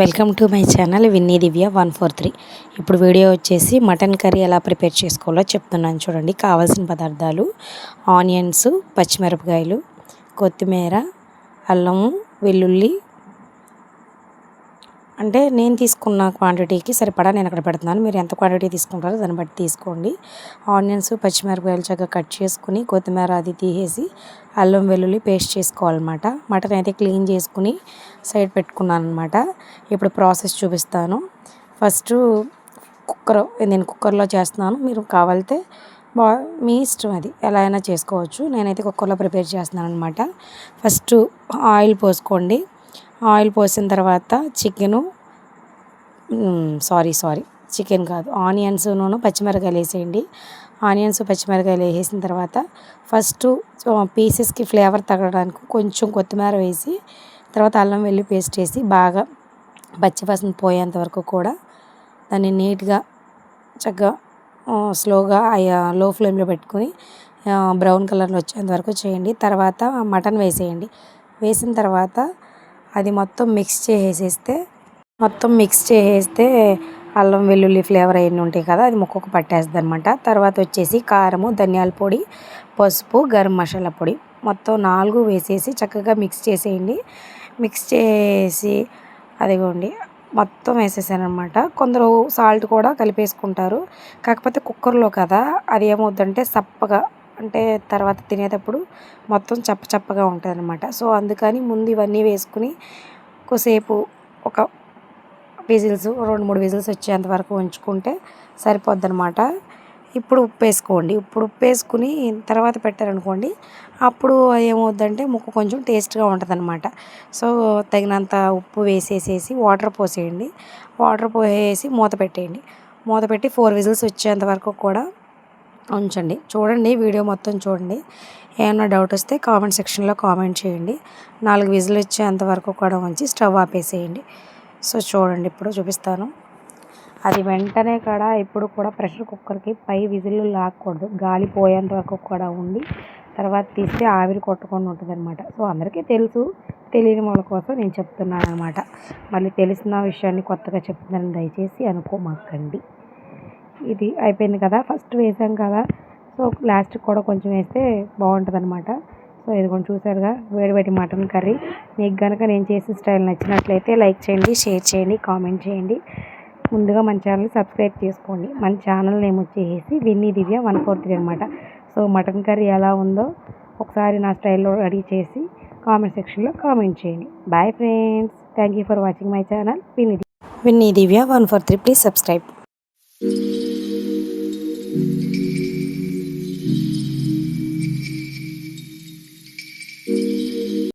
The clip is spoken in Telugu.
Welcome to my channel Vinny Divya one four three. ఇప్పుడు వీడియో వచ్చేసి మటన్ కర్రీ ఎలా ప్రిపేర్ చేసుకోవాలో చెప్తున్నాను చూడండి. కావాల్సిన పదార్థాలు ఆనియన్స్ పచ్చిమిరపకాయలు కొత్తిమీర అల్లము వెల్లుల్లి అంటే నేను తీసుకున్న క్వాంటిటీకి సరిపడా నేను అక్కడ పెడుతున్నాను. మీరు ఎంత క్వాంటిటీ తీసుకుంటారో దాన్ని బట్టి తీసుకోండి. ఆనియన్స్ పచ్చిమిరపకాయలు చక్కగా కట్ చేసుకుని కొత్తిమీర అది తీసేసి అల్లం వెల్లుల్లి పేస్ట్ చేసుకోవాలన్నమాట. మటన్ అయితే క్లీన్ చేసుకుని సైడ్ పెట్టుకున్నాను అనమాట ఇప్పుడు ప్రాసెస్ చూపిస్తాను. ఫస్ట్ కుక్కర్ నేను కుక్కర్లో చేస్తున్నాను. మీరు కావాలితే బా మీ ఇష్టం అది. ఎలా అయినా చేసుకోవచ్చు. నేనైతే కుక్కర్లో ప్రిపేర్ చేస్తున్నాను అనమాట ఫస్ట్ ఆయిల్ పోసుకోండి. ఆయిల్ పోసిన తర్వాత చికెను సారీ సారీ చికెన్ కాదు ఆనియన్స్ నూనె పచ్చిమిరకాయలు వేసేయండి. ఆనియన్స్ పచ్చిమిరకాయలు వేసిన తర్వాత ఫస్ట్ పీసెస్కి ఫ్లేవర్ తగ్గడానికి కొంచెం కొత్తిమీర వేసి తర్వాత అల్లం వెల్లి పేస్ట్ వేసి బాగా పచ్చివాసన పోయేంత వరకు కూడా దాన్ని నీట్గా చక్కగా స్లోగా లో ఫ్లేమ్లో పెట్టుకొని బ్రౌన్ కలర్లో వచ్చేంత వరకు చేయండి. తర్వాత మటన్ వేసేయండి. వేసిన తర్వాత అది మొత్తం మిక్స్ చేసేస్తే మొత్తం మిక్స్ చేసేస్తే అల్లం వెల్లుల్లి ఫ్లేవర్ అయిన ఉంటాయి కదా అది ముక్కకు పట్టేస్తుంది అనమాట తర్వాత వచ్చేసి కారము ధనియాల పొడి పసుపు గరం మసాలా పొడి. మొత్తం నాలుగు వేసేసి చక్కగా మిక్స్ చేసేయండి. మిక్స్ చేసి అదిగోండి మొత్తం వేసేసాను అనమాట కొందరు సాల్ట్ కూడా కలిపేసుకుంటారు. కాకపోతే కుక్కర్లో కదా అది ఏమవుతుందంటే సప్పగా అంటే తర్వాత తినేటప్పుడు మొత్తం చప్ప చప్పగా ఉంటుంది అనమాట సో అందుకని ముందు ఇవన్నీ వేసుకుని కొద్దిసేపు ఒక విజిల్స్ రెండు మూడు విజిల్స్ వచ్చేంత వరకు ఉంచుకుంటే సరిపోద్ది అనమాట ఇప్పుడు ఉప్పు వేసుకోండి. ఇప్పుడు ఉప్పు వేసుకుని తర్వాత పెట్టారనుకోండి అప్పుడు ఏమవుద్దంటే ముక్క కొంచెం టేస్ట్గా ఉంటుంది అనమాట సో తగినంత ఉప్పు వేసేసేసి వాటర్ పోసేయండి. వాటర్ పోసేసి మూత పెట్టేయండి. మూత పెట్టి ఫోర్ విజిల్స్ వచ్చేంత వరకు కూడా ఉంచండి. చూడండి వీడియో మొత్తం చూడండి. ఏమైనా డౌట్ వస్తే కామెంట్ సెక్షన్లో కామెంట్ చేయండి. నాలుగు విజిల్ వచ్చేంత వరకు కూడా ఉంచి స్టవ్ ఆపేసేయండి. సో చూడండి ఇప్పుడు చూపిస్తాను. అది వెంటనే కూడా ఇప్పుడు కూడా ప్రెషర్ కుక్కర్కి పై విజిల్లు లాక్కూడదు. గాలి పోయేంత వరకు కూడా ఉండి తర్వాత తీస్తే ఆవిరి కొట్టుకొని ఉంటుంది అనమాట సో అందరికీ తెలుసు తెలియని వాళ్ళ కోసం నేను చెప్తున్నాను అనమాట మళ్ళీ తెలిసిన విషయాన్ని కొత్తగా చెప్తున్నాను దయచేసి అనుకోమాకండి. ఇది అయిపోయింది కదా ఫస్ట్ వేసాం కదా. సో లాస్ట్కి కూడా కొంచెం వేస్తే బాగుంటుంది అనమాట సో ఇది కొంచెం చూసారుగా వేడివేడి మటన్ కర్రీ. మీకు కనుక నేను చేసిన స్టైల్ నచ్చినట్లయితే లైక్ చేయండి షేర్ చేయండి కామెంట్ చేయండి. ముందుగా మన ఛానల్ సబ్స్క్రైబ్ చేసుకోండి. మన ఛానల్ నేమ్ వచ్చేసి Vinni Divya one four three అనమాట సో మటన్ కర్రీ ఎలా ఉందో ఒకసారి నా స్టైల్లో రెడీ చేసి కామెంట్ సెక్షన్లో కామెంట్ చేయండి. Bye friends thank you for watching my channel. Vinni Vinni Divya one four three please subscribe.